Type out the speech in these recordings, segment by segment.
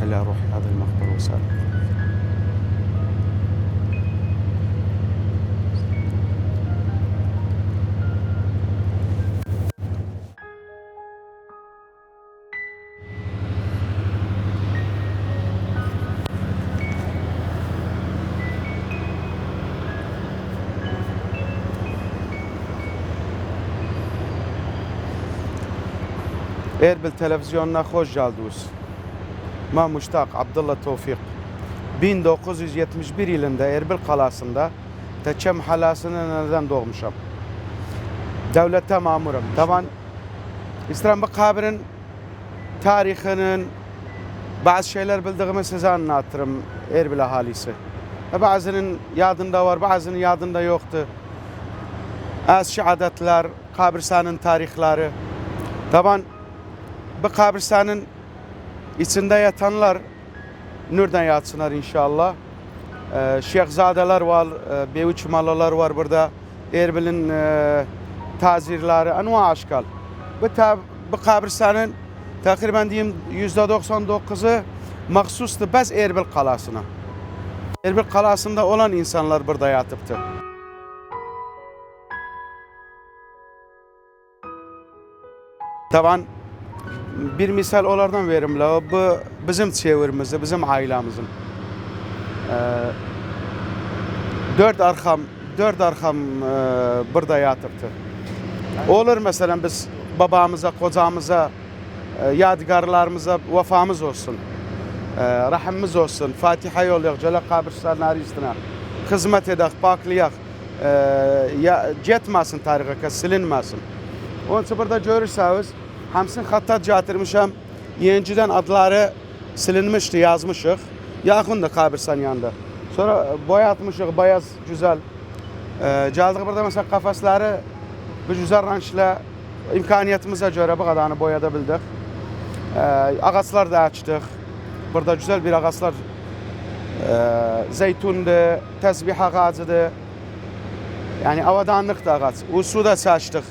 حلا أروح هذا المخبر وسار ایر بالتلفزیون ناخۆش جاالدووس. Ben Muştak Abdullah Tevfik. 1971 yılında Erbil kalasında Teçe mahallasının neden doğmuşum. Devlette mamurum. Taban İslam bu kabrin tarihinin bazı şeyler bildiğimi size anlatırım Erbil ahalisi. Bazının yadında var, bazının yadında yoktu. Az şehadetler, kabirstanın tarihleri. Taban bu kabristanın içinde yatanlar nurdan yatsınlar inşallah. Ee, Şeyhzadeler var, e, Bevuç Malalar var burada. Erbil'in e, tazirleri, enva aşkal. Bu, tab bu kabristanın takriben diyeyim %99'u mahsustu bez Erbil kalasına. Erbil kalasında olan insanlar burada yatıptı. Taban bir misal onlardan verim la. Bu bizim çevremizde, bizim ailemizin. Ee, dört arkam, dört arkam e, burada yatıptı. Olur mesela biz babamıza, kocamıza, e, yadigarlarımıza vefamız olsun. E, rahmimiz olsun. Fatiha yollayaq, Celle kabirstanın aristine. Hizmet edək, paklayaq. E, ya, getməsin tarixə, silinməsin. Onun için burada görürseniz hamsın xattat gətirmişəm. Yeniciden adları silinmişti, yazmışıq. Yaxın da kabirsan yanında. Sonra boyatmışıq, bayaz, güzel. E, burada mesela kafasları bu güzel rançla imkaniyetimizə görə bu qadarını boyada bildik. E, ağaçlar da açdıq. Burada güzel bir ağaçlar e, zeytundu, tesbih ağacıdır. Yani avadanlık da ağaç. O su da saçtık.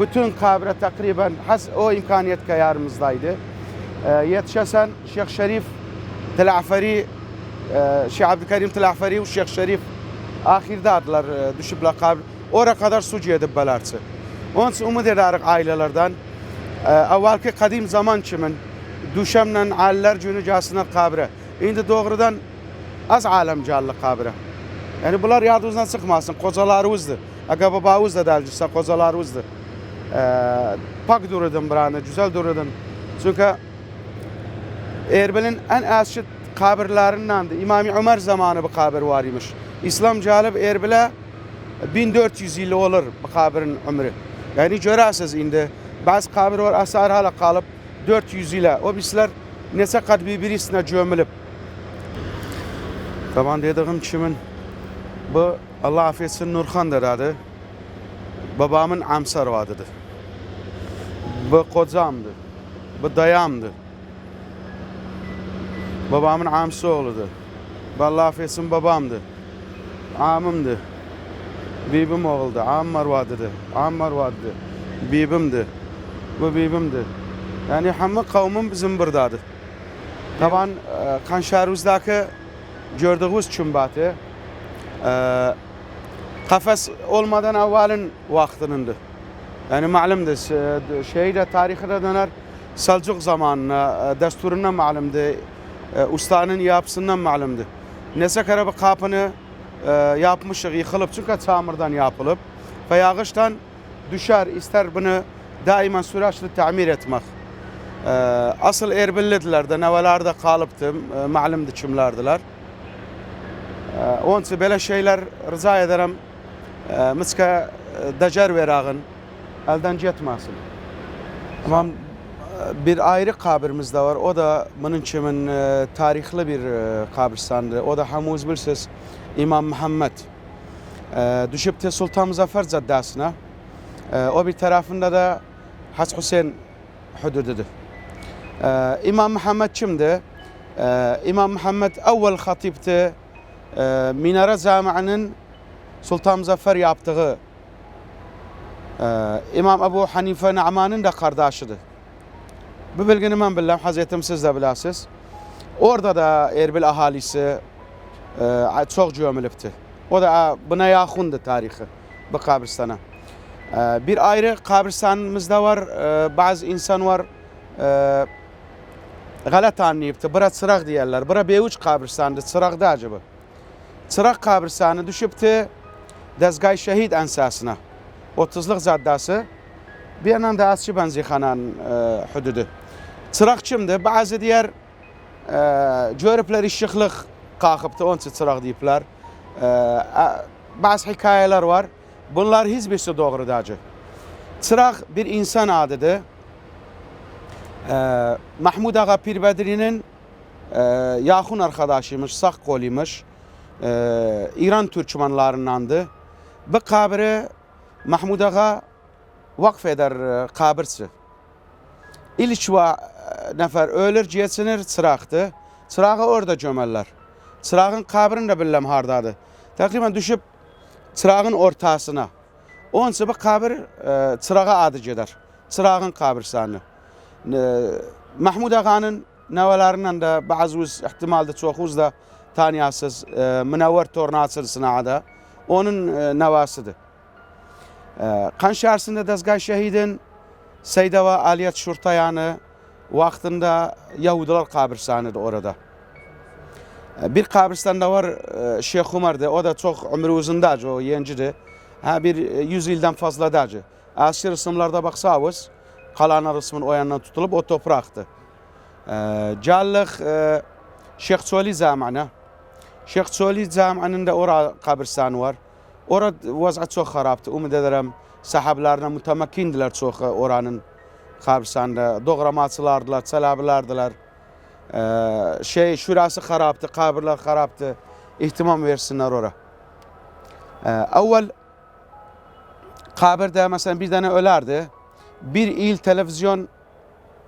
Bütün kabre takriben o imkaniyet kayarımızdaydı. E, yetişesen Şeyh Şerif Telaferi, e, Şeyh Abdülkerim Telaferi ve Şeyh Şerif ahirde adılar e, düşüpler kabre. Oraya kadar su edip belerse. Onun için umut ederiz ailelerden. E, evvelki kadim zaman kimin düşemle aileler günü casınlar kabre. Şimdi doğrudan az alem callı kabre. Yani bunlar yardımdan çıkmasın. Kocalarımızdır. Aga babamız da delcisi, kocalarımızdır. Pak durudun buranı, güzel durudun. Çünkü Erbil'in en eski kabirlerindendir. İmam Ömer zamanı bu kabir var imiş. İslam calib Erbil'e 1400 yıl olur bu kabirin ömrü. Yani görərsiniz indi bazı kabir var asar hala kalıp 400 ile. O bizler neçə qat bir-birisine gömülüb. Taban dediğim kimin bu Allah affetsin Nurxandır adı. Babamın amsa arvadıdır. Bu kocamdı. Bu dayamdı. Babamın amsı oğludur. Bu Allah affetsin babamdı. Amımdı. Bibim oğuldu. Am arvadıdır. Am arvadıdır. Bibimdi. Bu bibimdi. Yani hamı kavmim bizim buradadır. Taban e, Kanşaruz'daki gördüğünüz çumbatı e, kafes olmadan evvelin vaktinindi. Yani malumdur. Şeyde tarihi de döner Selçuk zamanına, e, desturundan malumdu. E, ustanın yapısından malumdu. Nese kere bu kapını e, yapmışıq, yıkılıp çünkü çamurdan yapılıp ve yağıştan düşer, ister bunu daima süraçlı tamir etmek. E, asıl Erbillidiler de nevelerde kalıptı, e, malumdu kimlerdiler. E, onun için böyle şeyler rıza ederim. E, miska e, decer verağın elden getmesin. Ama e, bir ayrı kabirimiz de var. O da bunun için e, tarihli bir e, kabristandı. O da hamuz bilsiz İmam Muhammed. E, düşüp de Sultan Muzaffer Caddesi'ne. O bir tarafında da Has Hüseyin hudududur. E, İmam Muhammed kimdi? E, İmam Muhammed evvel hatipti. E, Minare Camii'nin Sultan Muzaffer yaptığı İmam Ebu Hanife Na'man'ın da kardeşidir. Bu bilgini ben bilmem, Hazretim siz de bilasiniz. Orada da Erbil ahalisi e, çok gömülüptü. O da buna yakındı tarihi bu kabristana. E, bir ayrı kabristanımızda var. E, bazı insan var e, galat anlayıptı. Bura çırak diyorlar. Bura Beyuç kabristandı. Çırak da acaba. Çırak kabristanı düşüptü. Dezgah şehit ensasına. 30'luk caddası. Bir da Asçı Benzikhana'nın e, hududu. Çırak kimdi? Bazı diğer e, görüpler işıklık kalkıptı. Onun için çırak deyipler. E, bazı hikayeler var. Bunlar hiçbirisi doğru dacı. Çırak bir insan adıdır. E, Mahmud Ağa Pirbedri'nin e, yakın arkadaşıymış, sağ koluymuş. E, İran Türkmenlarındandı. Bu kabri Mahmud Ağa vakfeder e, kabirsi. İlk va e, nefer ölür cihetsinir çıraktı. Çırağı orada gömerler. Çırağın kabrini de bilmem hardadı. Takriben düşüp çırağın ortasına. Onun bu kabir e, çırağa adı gider. Çırağın kabirstanı. E, Mahmud Ağa'nın nevelerinden de bazı ihtimalde çoğuz da tanıyasız e, Münevver Tornasır sınavda onun e, nevasıdır. E, Kanşarsında Dezgah Şehid'in Seydava Aliyet Şurtayanı vaktinde Yahudiler kabirstanıdır orada. E, Bir kabristanda var e, Şeyh Umar'dı. O da çok ömrü uzundaca o yencidir. Ha bir e, 100 yıldan fazla dacı. Asir ısımlarda baksanız kalan ısmın o yandan tutulup o topraktı. E, Callık e, Şeyh Çoli zamanı. Şeyh Çoli zamanında orada kabristanı var. Orada vaziyet çok haraptı. Umut ederim sahablarına mütemekkindiler çok e, oranın kabristanında. Doğramaçılardılar, çalabilardılar. Ee, şey şurası haraptı, kabirler haraptı. İhtimam versinler ora. Ee, evvel kabirde mesela bir tane ölerdi. Bir il televizyon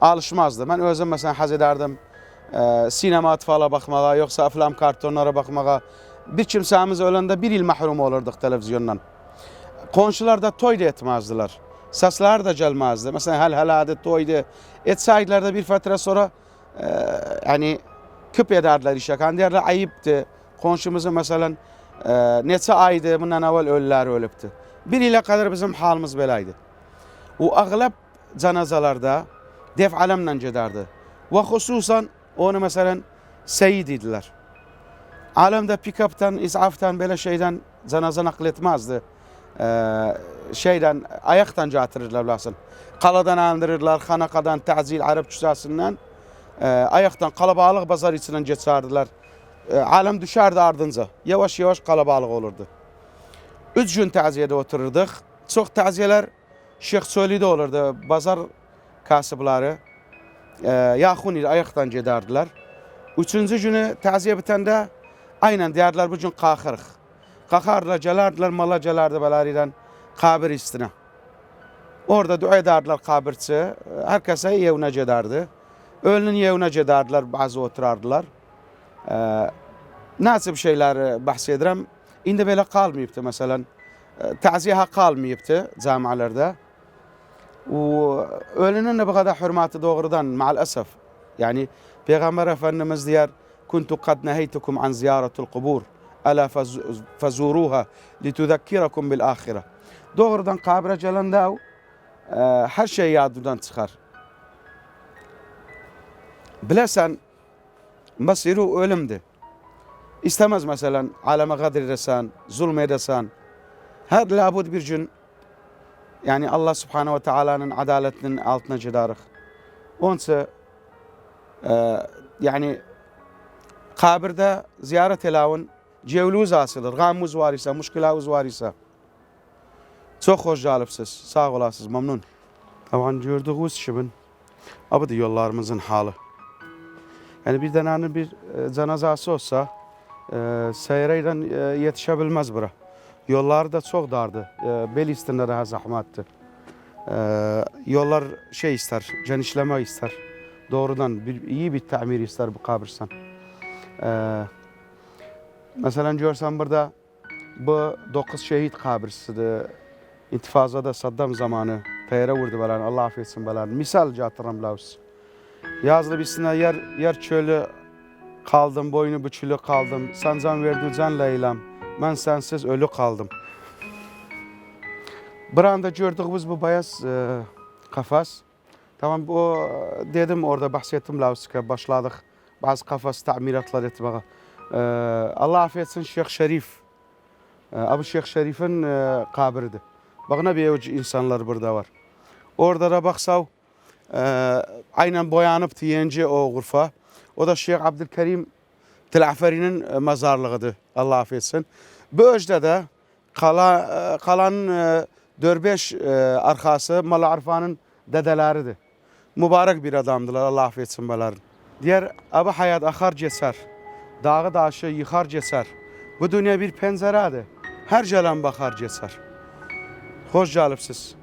alışmazdı. Ben özüm mesela haz ederdim. E, sinema atfala bakmağa, yoksa aflam kartonlara bakmağa. Bir kimsemiz ölende bir il mahrum olurduk televizyondan. Komşular da toy da etmezdiler. Sesler de gelmezdi. Mesela hel helade toydu. Etsaydılar da bir fatra sonra e, yani küp ederler işe. Kan derler ayıptı. Komşumuzun mesela e, neçe aydı bundan evvel ölüler ölüptü. Bir ile kadar bizim halimiz belaydı. O ağlab cenazelerde def alemle giderdi. Ve hususan onu mesela seyid idiler. Alemde pick-up'tan, isaftan böyle şeyden cenaze nakletmezdi. Ee, şeyden ayaktan getirirler lasın. Kaladan andırırlar, hanakadan, ta'zil, Arap cüzasından e, ayaktan kalabalık bazar içinden geçerdiler. E, alem düşerdi ardınca. Yavaş yavaş kalabalık olurdu. Üç gün taziyede otururduk. Çok taziyeler Şeyh Soli'de olurdu. Bazar kasıbları e, yakın ile ayaktan giderdiler. Üçüncü günü taziye bitende aynen derdiler bu gün kalkarıq. Kalkardılar, gelerdiler, mala gelerdi beleriden kabir istine. Orada dua ederdiler kabirçi. Herkese evine giderdi. Ölünün evine giderdiler, bazı oturardılar. Ee, nasip şeyler bahsederim. İndi böyle kalmayıptı mesela. E, Taziye kalmayıptı camialerde. Ölünün bu kadar hürmeti doğrudan maalesef. Yani Peygamber Efendimiz diyor neheytukum an ziyaretul kubur ala faz- fazuruha litudekkirekum bil ahire. Doğrudan kabire gelende e, her şey yadından çıkar. Bilesen Masiru ölümdü. İstemez mesela aleme kadir edesen, zulmedesen. Her labud bir gün yani Allah subhanehu ve teala'nın adaletinin altına gidarıq. Onsa e, yani kabirde ziyaret elavun cevluz asılır. Gamuz var ise, muşkilavuz var ise. Çok hoş calıpsız. Sağ olasınız, memnun. Tavan gördüğünüz şibin. Abi de yollarımızın halı. Yani bir denenin bir e, cenazası olsa e, seyreyle e, yetişebilmez bura. Yollar da çok dardı. E, bel üstünde daha zahmetti. E, yollar şey ister, genişleme ister. Doğrudan bir, iyi bir tamir ister bu kabirsan. E, mesela görsen burada bu dokuz şehit kabirsidir. İntifazada Saddam zamanı peyre vurdu belen. Allah affetsin belen. Misal catırım lavuz. Yazlı bisine yer, yer çölü Kaldım boynu bükülü kaldım. Sen can verdi can Leyla'm. Ben sensiz ölü kaldım. Bir anda gördük biz bu beyaz e, kafas. Tamam bu e, dedim orada bahsettim Lavsika başladık bazı kafas tamiratlar etmeye. E, Allah affetsin Şeyh Şerif. E, Abu Şeyh Şerif'in e, kabridir. Bak ne bir insanlar burada var. Orada da baksav e, aynen boyanıp yiyince o gurfa. O da Şeyh Abdülkerim Tilaferi'nin e, mezarlığıdır. Allah affetsin. Bu öjde de kala, e, kalan e, 4-5 e, arkası Malı Arfa'nın dedeleridir. Mübarek bir adamdılar Allah affetsin belerin. Diğer abi hayat akar ceser. Dağı daşı yıkar ceser. Bu dünya bir penceredir. Her gelen bakar ceser. Hoş gelipsiz.